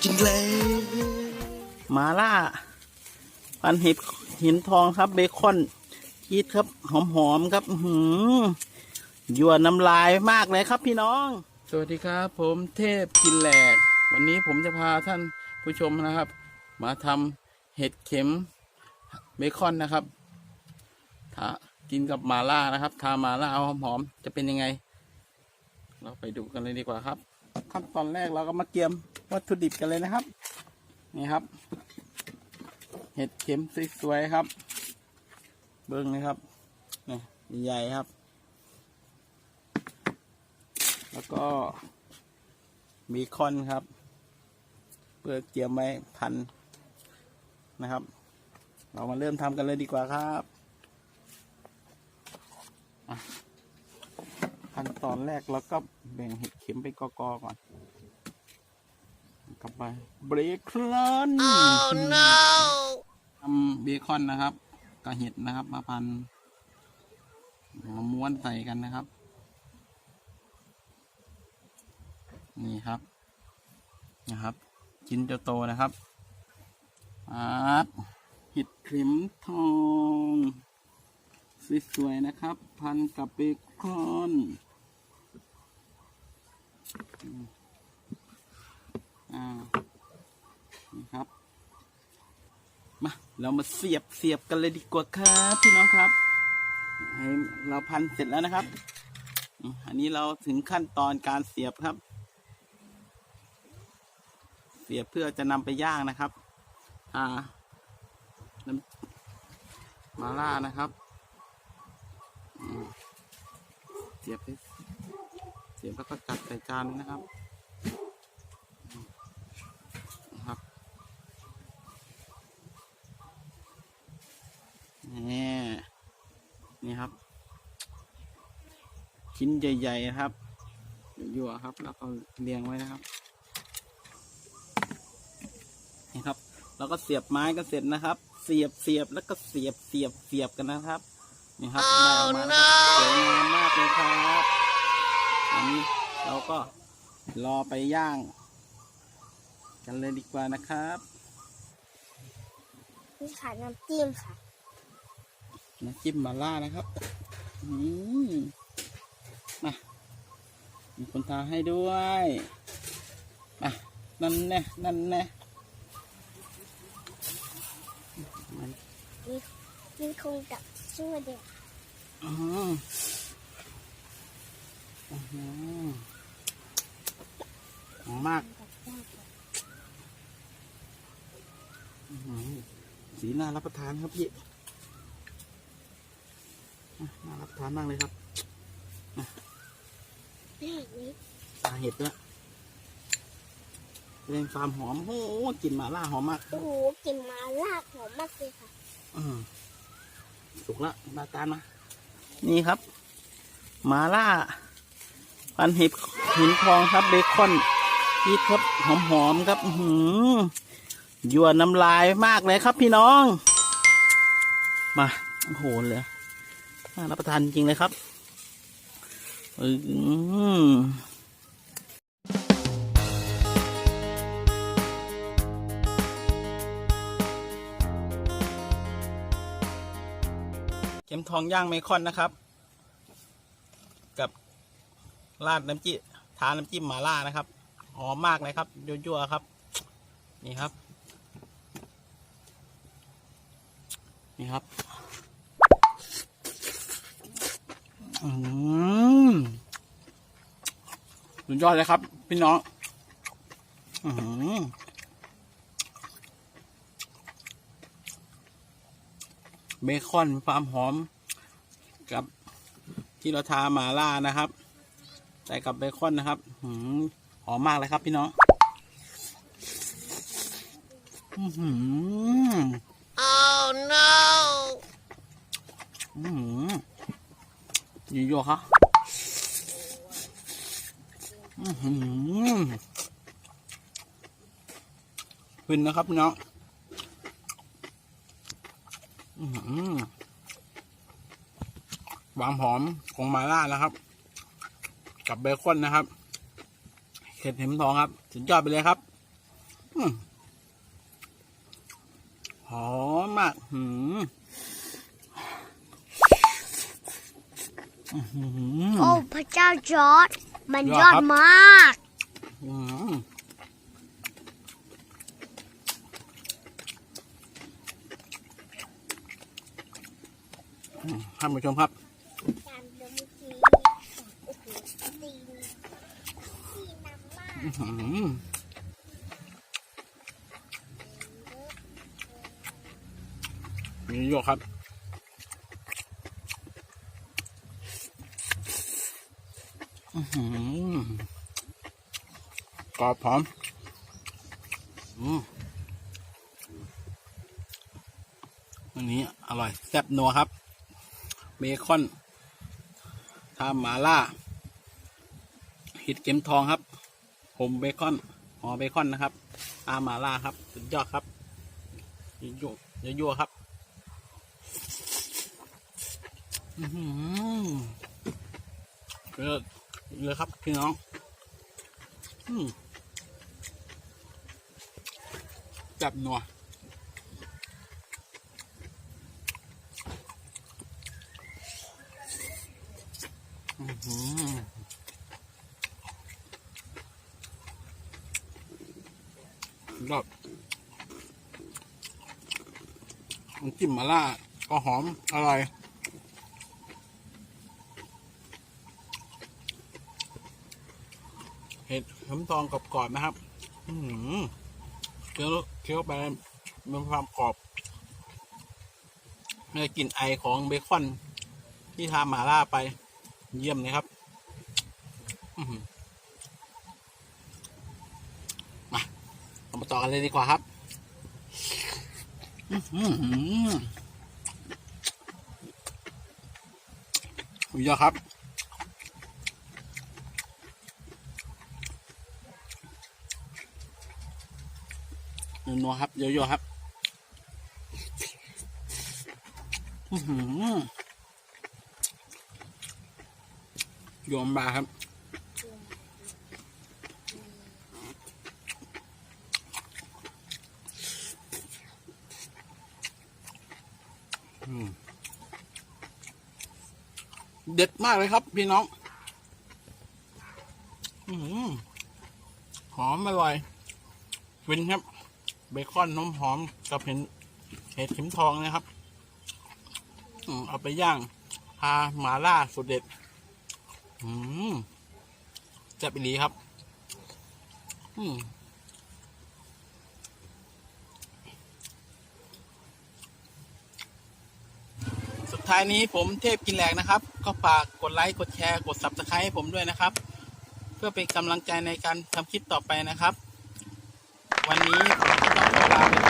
เทปเทปเทปจริงเลยมาล่าพันเห็ดหินทองครับ เบคอนชีสครับ หอมๆครับหือยั่วน้ำลายมากเลยครับพี่น้อง สวัสดีครับ ผมเทพกินแหลก วันนี้ผมจะพาท่านผู้ชมนะครับ มาทำเห็ดเข็มเบคอนนะครับทากินกับมาล่านะครับ ทามาล่าเอาหอมๆจะเป็นยังไง เราไปดูกันเลยดีกว่าครับ ขั้นตอนแรกเราก็มาเตรียมวัตถุดิบกันเลยนะครับ นี่ครับ เห็ดเข็มสวยๆครับ เบิ้งนะครับนี่ใหญ่ครับ แล้วก็มีคอนครับ เพื่อเตรียมไว้พันนะครับ เรามาเริ่มทำกันเลยดีกว่าครับอะ ขั้นตอนแรกเราก็แบ่งเห็ดเข็มเป็นกอๆก่อนกลับไปเบรคลอนทำเบคอนนะครับกับเห็ดนะครับ มาพันมาม้วนใส่กันนะครับ นี่ครับ นะครับชิ้นจะโตนะครับอาร์ตเห็ดเข็มทอง สวยๆนะครับ พันกับเบคอนอ่านี่ครับ มา เรามาเสียบเสียบกันเลยดีกว่าครับพี่น้องครับให้เราพันเสร็จแล้วนะครับ อันนี้เราถึงขั้นตอนการเสียบครับ เสียบเพื่อจะนำไปย่างนะครับ อ่ามาล่านะครับอืมเสี ยบไปเสียบแล้วก็จัดใส่จานนะครับนะครับนี่นี่ครับ ชิ้นใหญ่ๆนะครับยั่วๆครับ แล้วก็เรียงไว้นะครับนี่ครับ แล้วก็เสียบไม้ก็เสร็จนะครับ เสียบเสียบแล้วก็เสียบเสียบเสียบกันนะครับ นี่ครับได้ออกมาแล้วครับสวยงามมากเลยครับอันนี้เราก็รอไปย่าง กันเลยดีกว่านะครับนี่ค่ะน้ำจิ้มค่ะน้ำจิ้มมาล่านะครับอืมมามีคนทาให้ด้วยมานั่นแน่นั่นแน่มีมีคงกับช่วยเด็กอืมอื้อหือหอมมากกับ ญาติอื้อหือสีน่ารับประทานครับพี่น่ารับประทานมากเลยครับแม่นี้ตาเห็ดด้วยเร่งความหอมโอ้โหกลิ่นหมาล่าหอมมาก โอ้โหกลิ่นมาล่าหอมมากเลยค่ะอืม สุกแล้วมาตานมา นี่ครับมาล่า พันห็ดหินทองครับเบคอนชีสครับหอมๆครับหือยั่วน้ำลายมากเลยครับพี่น้อง มาโอ้โหเลยน่ารับประทานจริงเลยครับ อืม ข็มทองย่างเบคอนนะครับ กับราดน้ำจิ้มทานน้ำจิ้มหมาล่านะครับ หอมมากเลยครับยั่วๆครับ นี่ครับ นี่ครับ อืมสุดยอดเลยครับ พี่น้อง อืม เบคอนความหอม กับที่เราทามาล่านะครับ ใส่กับเบคอนนะครับหืมหอมมากเลยครับพี่น้องอื้อหือ oh no อื้อหือยี่โยครับอื้อหือฟินนะครับพี่น้อง ความหอมของมาล่านะครับ กับเบคอนนะครับเห็ดเห็มทองครับ สุดยอดไปเลยครับอืมหอมมากหืมอื้อหือโอ้ พระเจ้าจอร์ดมันยยออดดครับมาก อืม ท่านผู้ชมครับมีโอ้โหดีที่น้ำมากอื้อหือมีโยกครับอือหือกรอบหอมอืมวันนี้อร่อย แซ่บนัวครับ เบคอนทามหมาล่าห็ดเข็มทองครับผมเบคอนหอเบคอนนะครับอาหมาล่าครับ สุดยอดครับยั่วยั่วครับอือหือเลิศเลยครับพี่น้อง อืมจับหนัว อือหือยอดน้ำจิ้มมาล่าก็หอม อร่อยเห็ดเข็มทองกรอบๆนะครับ อืมเคี้ยวเคี้ยวไปมีความกรอบม่ได้กลิ่นไอของเบคอนที่ทาหมาล่าไป เยี่ยมเลยครับมาเรามาต่อกันเลยดีกว่าครับอื้อหือสุดยอดครับนัวครับเยอะๆครับ อือหือ โยมบาครับ เด็ดมากเลยครับพี่น้องอหอมอร่อยฟินครับ เบคอนน้มหอมกับเห็นเห็ดเข็มทองนะครับอเอาไปย่างพาหมาล่าสุดเด็ด อืมจะไปดีครับ อืมสุดท้ายนี้ผมเทพกินแหลกนะครับ ก็ฝากกดไลค์กดแชร์กด subscribe ให้ผมด้วยนะครับ เพื่อเป็นกำลังใจในการทำคลิปต่อไปนะครับ วันนี้ผมก็ต้องขอลาไป